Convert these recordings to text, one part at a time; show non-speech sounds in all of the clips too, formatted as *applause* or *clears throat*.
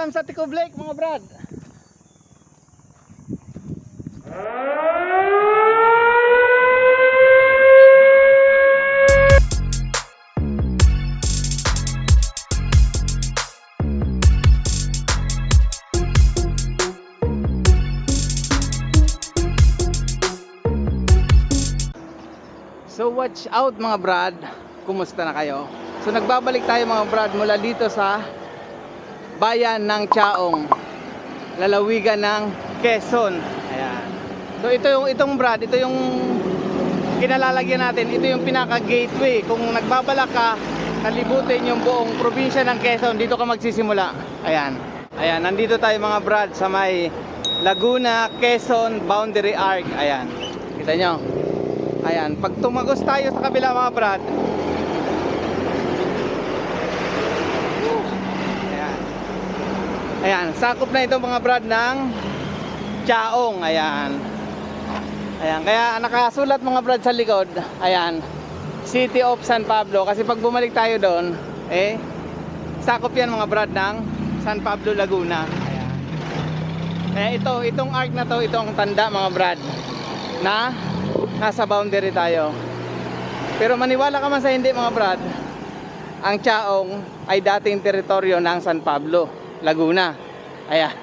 Welcome sa Tico Blake mga brad. So watch out mga brad. Kumusta na kayo? So nagbabalik tayo mga brad mula dito sa bayan ng Chaong. Lalawigan ng Quezon. Ayan. So ito yung itong brad, ito yung kinalalagyan natin. Ito yung pinaka gateway. Kung nagbabalak ka, kalibutin yung buong probinsya ng Quezon, dito ka magsisimula. Ayan. Ayan, nandito tayo mga brad sa may Laguna, Quezon Boundary Arc. Ayan. Kita nyo? Ayan, pag tumagos tayo sa kabila mga brad. Ayan. Ayan, sakop na ito mga brad ng Chaong. Ayan. Ayan, kaya nakasulat mga brad sa likod. Ayan. City of San Pablo kasi pag bumalik tayo doon, eh sakop yan mga brad ng San Pablo Laguna. Ayan. Kaya ito, itong arc na to, ito ang tanda mga brad na nasa boundary tayo. Pero maniwala ka man sa hindi mga brad, ang Chaong ay dating teritoryo ng San Pablo, Laguna. Ayan.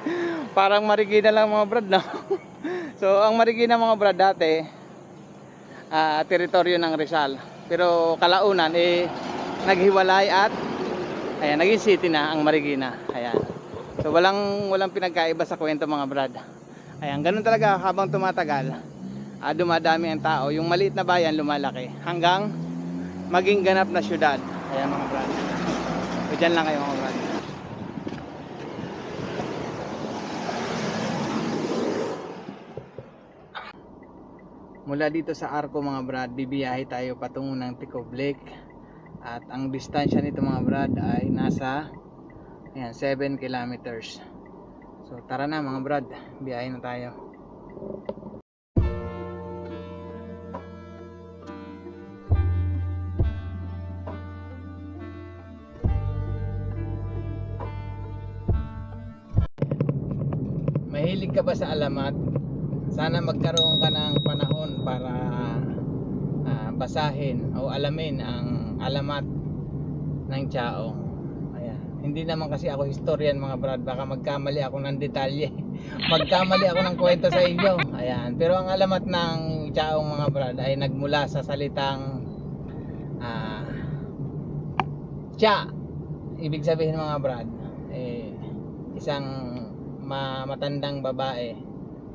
*laughs* Parang Marikina lang mga brad, no? *laughs* so, ang Marikina mga brad dati, ah, teritoryo ng Rizal. Pero kalaunan, eh, naghiwalay at ayan, naging city na ang Marikina. Ayan. So, walang, walang pinagkaiba sa kwento mga brad. Ayan, ganun talaga habang tumatagal ah, dumadami ang tao. Yung maliit na bayan lumalaki hanggang maging ganap na syudad. Ayan mga brad. So dyan lang kayo mga brad. Mula dito sa Arco mga brad, bibiyahe tayo patungo ng Ticob Lake. At ang distansya nito mga brad ay nasa ayan, 7 kilometers. So tara na mga brad, biyahe na tayo. Mahilig ka ba sa alamat? Sana magkaroon ka ng panahon para ah, basahin o alamin ang alamat ng Chaong. Ayan. Hindi naman kasi ako historian mga brad, baka magkamali ako ng detalye. *laughs* magkamali ako ng kwento sa inyo. Ayan. Pero ang alamat ng Chaong mga brad ay nagmula sa salitang ah Cha. Ibig sabihin mga brad, eh, isang ma matandang babae.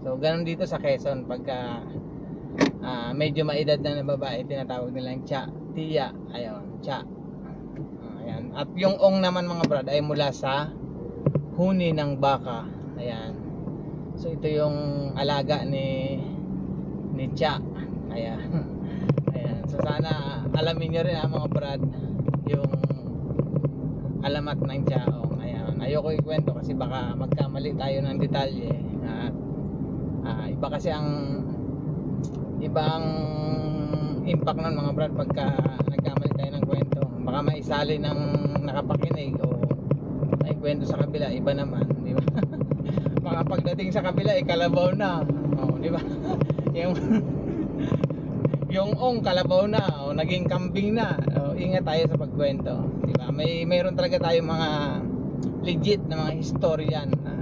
So, ganun dito sa Quezon pagka ah, medyo maedad na na babae, tinatawag nilang cha, tiya, ayun, cha. Ah, ayan. At yung ong naman mga brad ay mula sa huni ng baka. Ayan. So, ito yung alaga ni ni cha. Ayan. *laughs* Ayan. So, sana alamin nyo rin ah, mga brad yung alamat ng Chaong. Ayan. Ayoko ikwento kasi baka magkamali tayo ng detalye. At ah, iba kasi ang ibang impact nun mga brad pagka nagkamali tayo ng kwento. Baka maisali ng nakapakinig o may kwento sa kabila, iba naman, di ba? *laughs* baka pagdating sa kabila, ikalabaw na. Oh, di ba? *laughs* yung *laughs* yung ong kalabaw na o naging kambing na o, ingat tayo sa pagkwento di ba may mayroon talaga tayong mga legit na mga historian na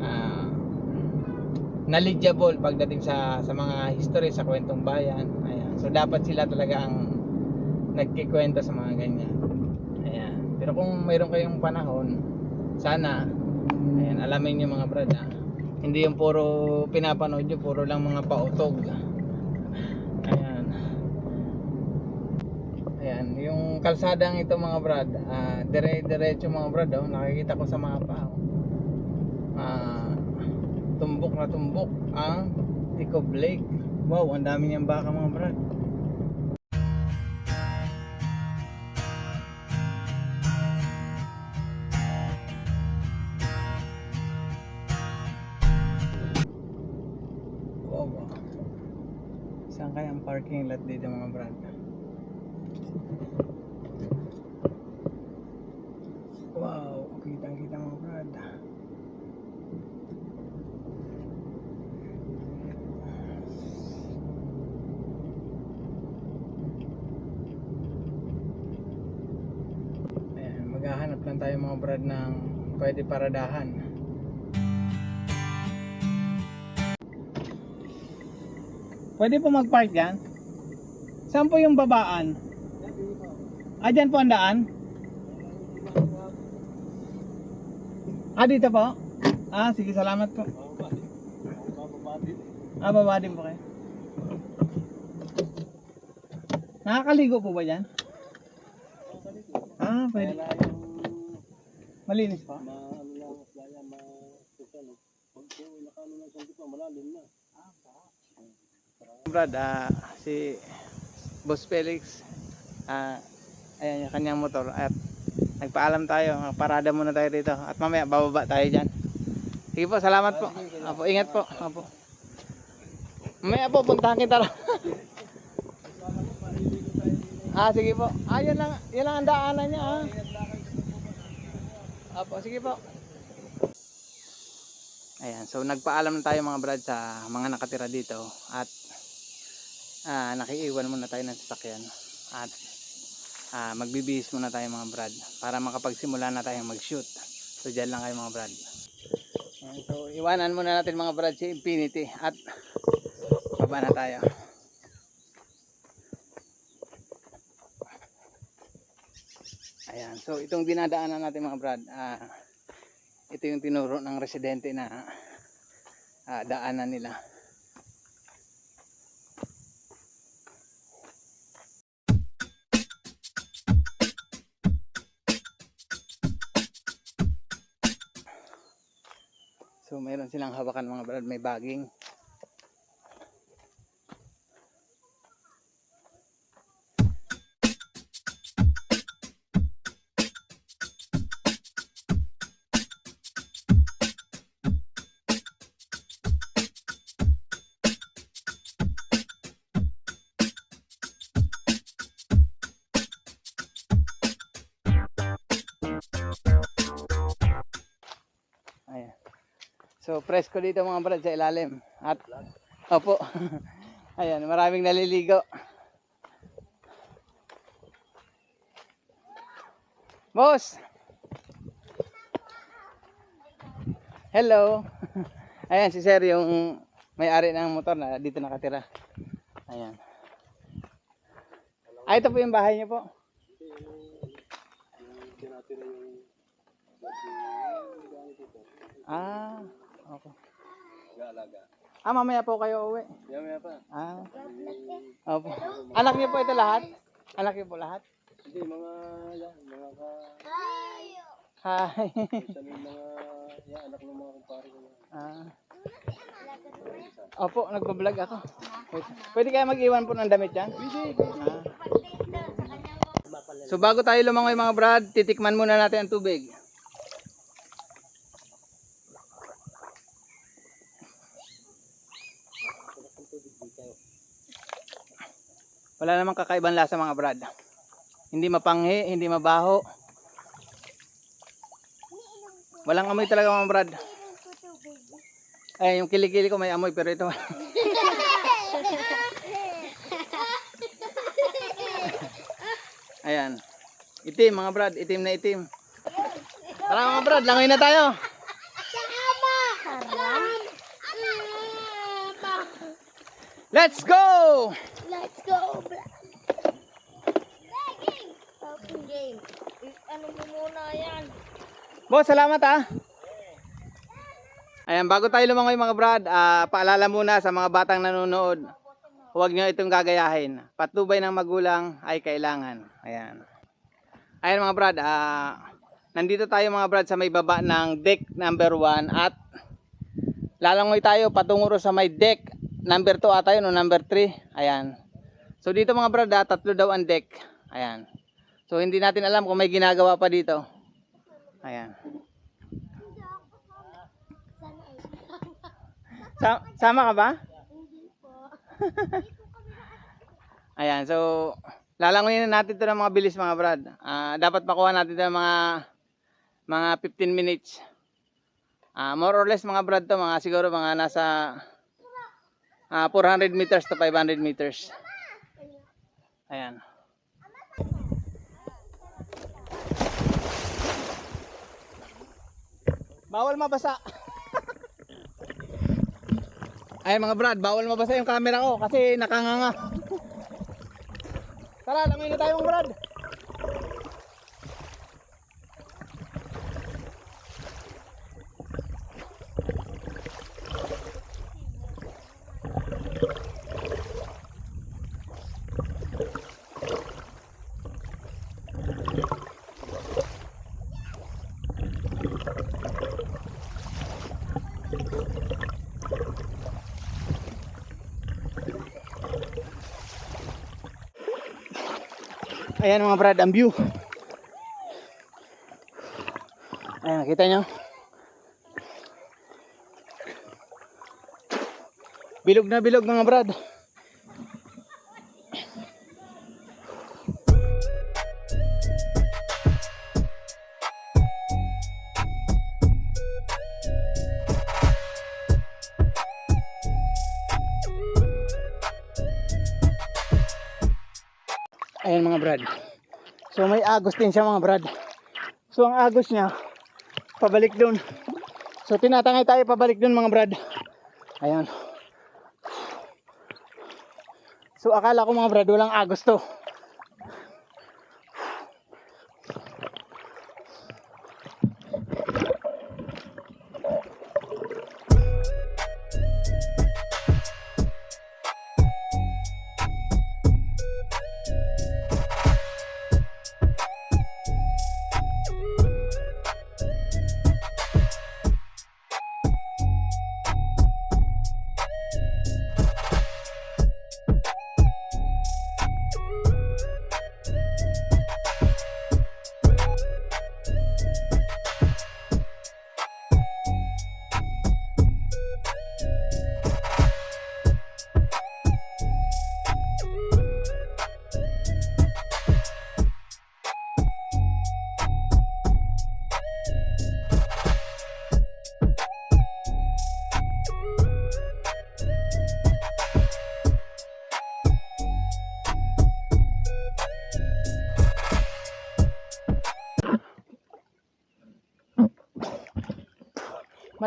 ah, knowledgeable pagdating sa sa mga history sa kwentong bayan ayan so dapat sila talaga ang nagkikwento sa mga ganyan ayan pero kung mayroon kayong panahon sana ayan alamin niyo mga brad ah, hindi yung puro pinapanood nyo puro lang mga pautog Ayan. Ayan, yung kalsadang ito mga brad, ah, dire-diretso mga brad, oh, nakikita ko sa mapa. Oh. Ah, tumbok na tumbok ang Ticob Lake. Wow, ang dami niyang baka mga brad. Wow, wow. Saan kaya ang parking lot dito mga brad? Wow, kitang kita Naghahanap lang tayo mga brad ng pwede paradahan. Pwede po mag-park dyan? Saan po yung babaan? Ah, dyan po ang daan? Ah, dito po? Ah, sige, salamat po. Ah, baba din po kayo. Nakakaligo po ba dyan? Ah, pwede. Malinis pa? Brad, ah, si Boss Felix, ah, ayan yung kanyang motor at nagpaalam tayo, parada muna tayo dito at mamaya bababa tayo dyan. Sige po, salamat po. Apo, ingat po. Apo. Mamaya po, puntahan kita lang. *laughs* ah, sige po. Ah, yan lang, yan lang ang daanan niya. Ah. Apo, sige po. Ayan, so nagpaalam na tayo mga brad sa mga nakatira dito at ah, nakiiwan muna tayo ng sasakyan at ah, magbibihis muna tayo mga brad para makapagsimula na tayong mag-shoot. So dyan lang kayo mga brad. Ayan, so iwanan muna natin mga brad si Infinity at baba na tayo. Ayan, so itong dinadaanan natin mga brad, ah, ito yung tinuro ng residente na ah, daanan nila. So mayroon silang hawakan mga brad, may baging. Presko dito mga brad sa ilalim. At Opo. *laughs* Ayan, maraming naliligo. Boss. Hello. *laughs* Ayan si Sir yung may-ari ng motor na dito nakatira. Ayan. Ah, ito po yung bahay niyo po. Ah, okay. Ah, mamaya po kayo uwi. Yamaya pa. Ah. Opo. Anak niyo po ito lahat? Anak niyo po lahat? Hindi, mga, yan, mga ka, Hi. sabi mga, yan, anak ng mga kumpare ko. ah. Opo, nagpa-vlog ako. Wait. Pwede kaya mag-iwan po ng damit yan? Ah. So bago tayo lumangoy mga brad, titikman muna natin ang tubig. Wala namang kakaibang lasa mga brad. Hindi mapanghi, hindi mabaho. Walang amoy talaga mga brad. Ay, yung kilikili ko may amoy pero ito *laughs* Ayan. Itim mga brad, itim na itim. Tara mga brad, langoy na tayo. Let's go! Let's go! Game! Open game. Ano mo muna yan? Boss, salamat ah. Ayan, bago tayo lumangoy mga brad, ah, paalala muna sa mga batang nanonood, huwag nyo itong gagayahin. Patubay ng magulang ay kailangan. Ayan. Ayan mga brad, ah, nandito tayo mga brad sa may baba ng deck number 1 at lalangoy tayo patungo sa may deck number 2 ata yun o number 3. Ayan. So dito mga brad, ah, tatlo daw ang deck. Ayan. So hindi natin alam kung may ginagawa pa dito. Ayan. Sa sama ka ba? *laughs* Ayan, so lalangoyin na natin 'to ng mga bilis mga brad. Ah, dapat makuha natin 'to ng mga mga 15 minutes. Ah, more or less mga brad 'to, mga siguro mga nasa ah, 400 meters to 500 meters. Ayan. Bawal mabasa. Ay mga brad, bawal mabasa yung camera ko kasi nakanganga. Tara, langoy na tayo mga brad. Ayan mga brad, ang view. Ayan, nakita nyo? Bilog na bilog mga brad. So may agos din siya mga brad. So ang agos niya, pabalik doon. So tinatangay tayo pabalik doon mga brad. Ayan. So akala ko mga brad, walang agos to.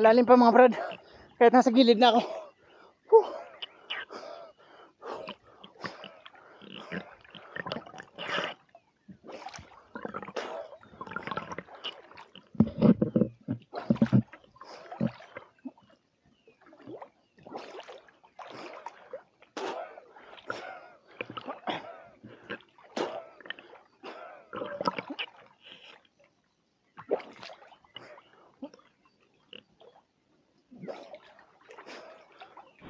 Malalim pa mga brad. Kahit nasa gilid na ako.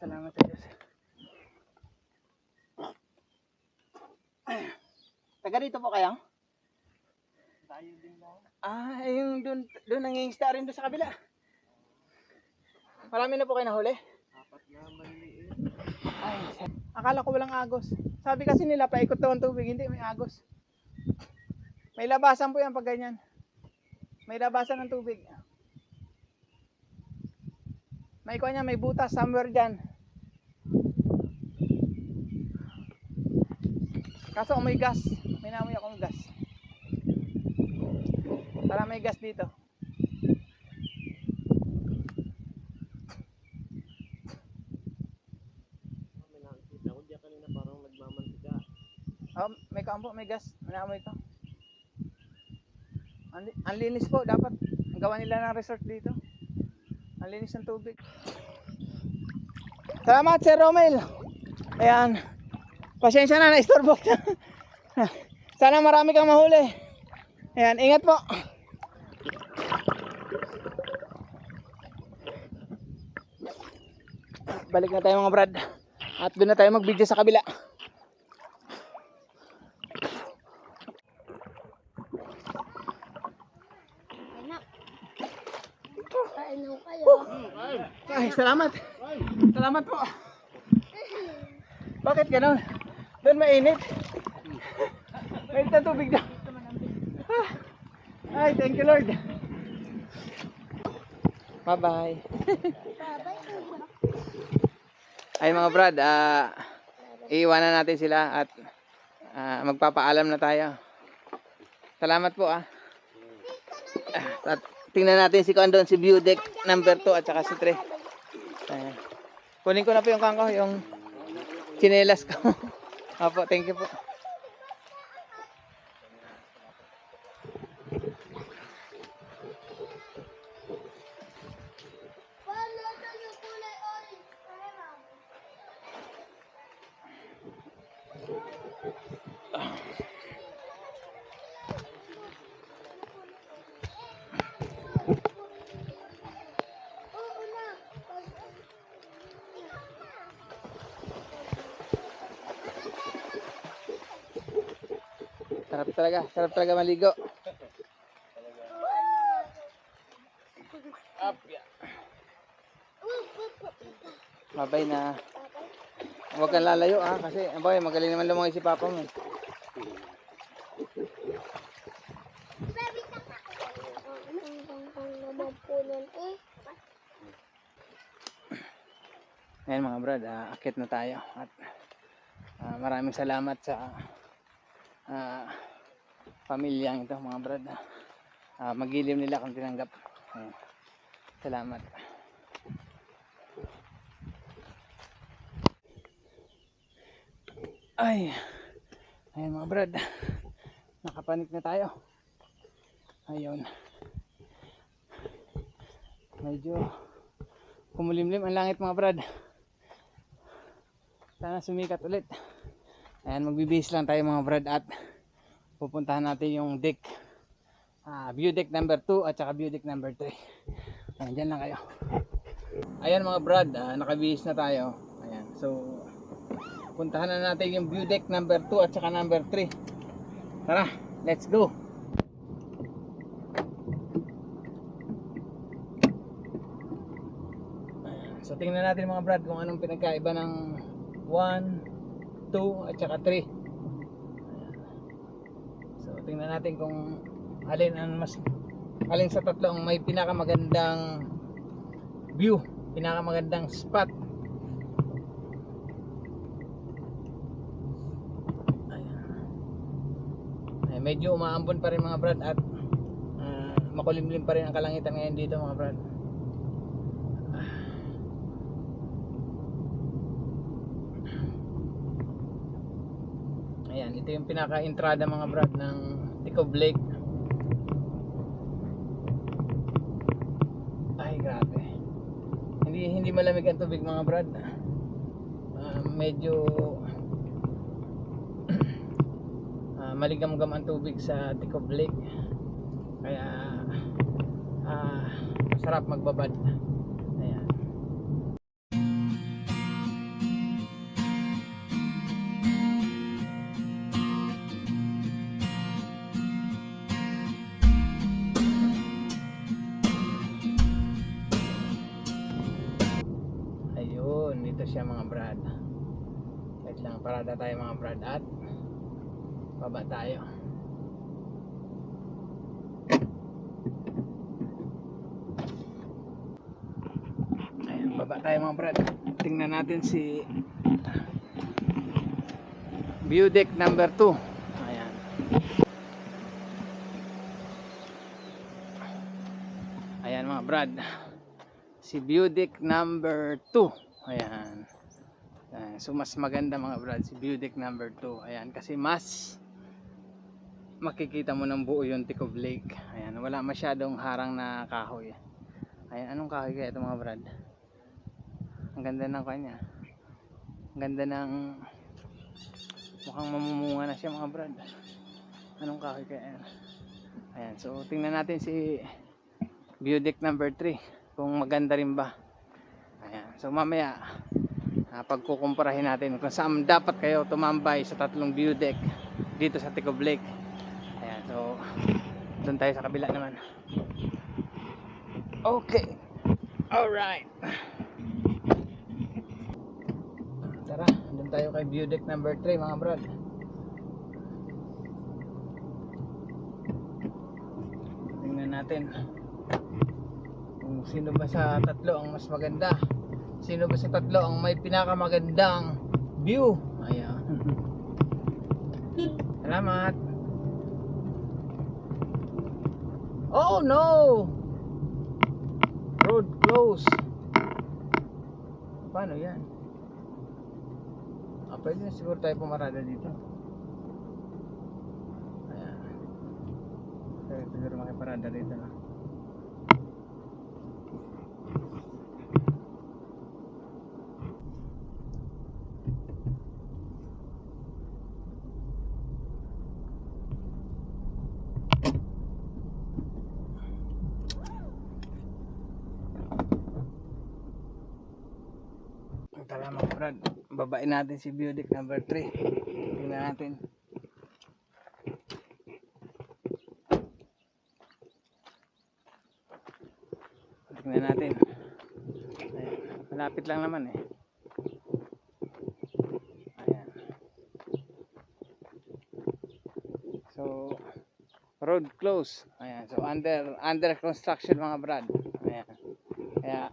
salamat sa Diyos. Taga dito po kayo? Tayo din lang. Ah, yung doon doon nangingisda rin doon sa kabila. Marami na po kayo nahuli? Apat na maliliit. Ay, akala ko walang agos. Sabi kasi nila paikot daw ang tubig, hindi may agos. May labasan po yan pag ganyan. May labasan ng tubig. May kuha niya, may butas somewhere dyan. Kaso amoy gas. May namoy akong gas. Para may gas dito. May ko. Oh, may kampo, may gas. May naamoy ito. Ang, li- ang linis po, dapat gawa nila ng resort dito. Ang linis ng tubig. Salamat, Sir Romel. Ayan. Pasensya na, na-istorbo kita. Sana marami kang mahuli. Ayan, ingat po. balik na tayo mga brad. At doon na tayo mag-video sa kabila. Ay, salamat. Salamat po. Bakit ganon? Doon mainit. Mainit na tubig na. Ah. Ay, thank you Lord. Bye-bye. Ay mga brad, ah iiwanan natin sila at ah, magpapaalam na tayo. Salamat po ah. At tingnan natin si Kondon, si deck number 2 at saka si 3. Ayan. Kunin ko na po yung kangko, yung chinelas ko. *laughs* Opo, thank you po. Sarap talaga, sarap talaga maligo. Mabay na. Huwag kang lalayo ah, kasi abay, magaling naman lumangoy si Papa mo. eh. Ayan mga brad, ah, akit na tayo at ah, maraming salamat sa ah, pamilyang ito mga brad. Ah, magilim nila kung tinanggap. Ayan. Salamat. Ay. Ayan mga brad. Nakapanik na tayo. Ayun. Medyo kumulimlim ang langit mga brad. Sana sumikat ulit. Ayan, magbibihis lang tayo mga brad at pupuntahan natin yung deck. Ah, view deck number 2 at saka view deck number 3. Ayan, dyan lang kayo. Ayan mga brad, ah, nakabihis na tayo. Ayan, so puntahan na natin yung view deck number 2 at saka number 3. Tara, let's go. Ayan, So tingnan natin mga brad kung anong pinagkaiba ng 1, 2 at saka 3. Tingnan natin kung alin ang mas alin sa tatlo ang may pinakamagandang view, pinakamagandang spot. Ay, medyo umaambon pa rin mga brad at ah, makulimlim pa rin ang kalangitan ngayon dito mga brad. Ayan, ito yung pinaka-entrada mga brad ng Ticob Lake. Ay, grabe. Hindi hindi malamig ang tubig mga brad. Ah, medyo *clears throat* ah, maligam-gam ang tubig sa Ticob Lake. Kaya ah, masarap magbabad. Wait lang, parada tayo mga brad at baba tayo. Ayan, baba tayo mga brad. Tingnan natin si view deck number 2. Ayan. Ayan mga brad si view deck number 2 ayan so mas maganda mga brad si view deck number 2 ayan kasi mas makikita mo ng buo yung Ticob Lake. Ayan wala masyadong harang na kahoy. Ayan anong kahoy kaya ito mga brad? Ang ganda ng kanya. Ang ganda ng mukhang mamumunga na siya mga brad. Anong kahoy kaya yan? Ayan so tingnan natin si view deck number 3 kung maganda rin ba. Ayan so mamaya Ah, pagkukumparahin natin kung saan dapat kayo tumambay sa tatlong view deck dito sa Ticob Lake. Ayan, so doon tayo sa kabila naman. Okay. Alright. Tara, doon tayo kay view deck number 3 mga brad. Tingnan natin kung sino ba sa tatlo ang mas maganda. Sino ba sa tatlo ang may pinakamagandang view? Ayan. Salamat. Oh no! Road close. Paano yan? Ah, pwede na siguro tayo pumarada dito. Ayan. Pwede siguro makiparada dito na. Tara mga brad, babain natin si Budic number 3. Tingnan natin. Tingnan natin. Ayan. Malapit lang naman eh. Ayan. So, road close. Ayan. So, under under construction mga brad. Ayan. Kaya,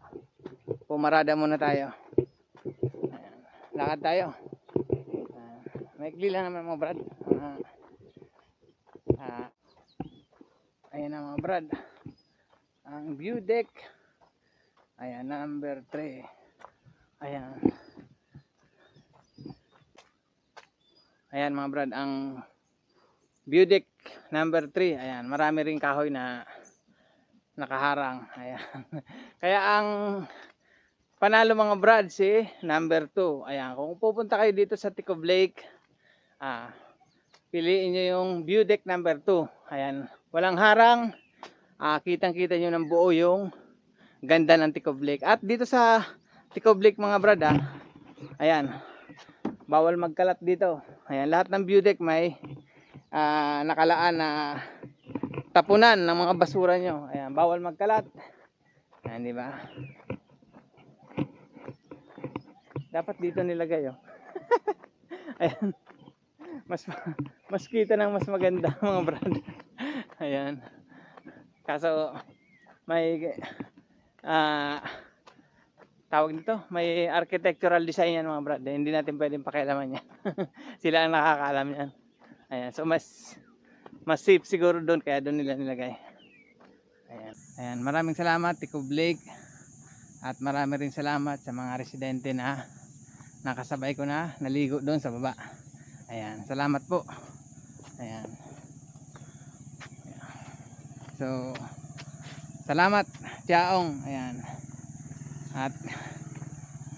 pumarada muna tayo. Lakad tayo. Uh, maikli lang naman mga brad. Ah, ah, ayan na mga brad. Ang view deck. Ayan, number 3. Ayan. Ayan mga brad, ang view deck number 3. Ayan, marami ring kahoy na nakaharang. Ayan. *laughs* Kaya ang panalo mga brad si number 2. Ayan, kung pupunta kayo dito sa Ticob Lake, ah, piliin nyo yung view deck number 2. Ayan, walang harang. Ah, kitang-kita nyo ng buo yung ganda ng Ticob Lake. At dito sa Ticob Lake mga brad, ah, ayan, bawal magkalat dito. Ayan, lahat ng view deck may ah, nakalaan na tapunan ng mga basura nyo. Ayan, bawal magkalat. Ayan, di ba? Dapat dito nilagay, oh. *laughs* Ayan. Mas mas kita ng mas maganda *laughs* mga brad. Ayan. Kaso may ah tawag nito, may architectural design yan mga brad. Hindi natin pwedeng pakialaman yan. *laughs* Sila ang nakakaalam yan. Ayan. So mas mas safe siguro doon kaya doon nila nilagay. Ayan. Ayan, maraming salamat Tico Blake. At marami rin salamat sa mga residente na nakasabay ko na naligo doon sa baba. Ayan, salamat po. Ayan. So, salamat, Tiaong. Ayan. At,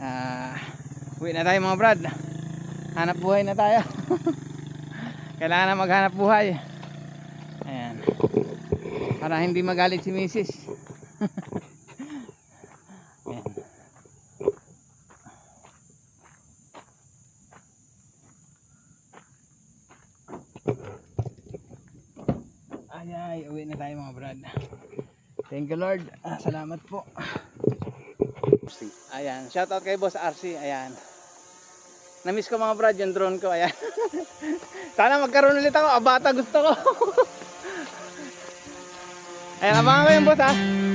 ah, uwi na tayo mga brad. Hanap buhay na tayo. *laughs* Kailangan na maghanap buhay. Ayan. Para hindi magalit si Mrs. Ayan. Ay ay, uwi brad. Thank you Lord. Ah, salamat po. Ayan, shout out kay Boss RC. Ayan. Namiss ko mga brad yung drone ko. Ayan. *laughs* Sana magkaroon ulit ako. Abata gusto ko. *laughs* Ayan, abangan ko yung boss ha.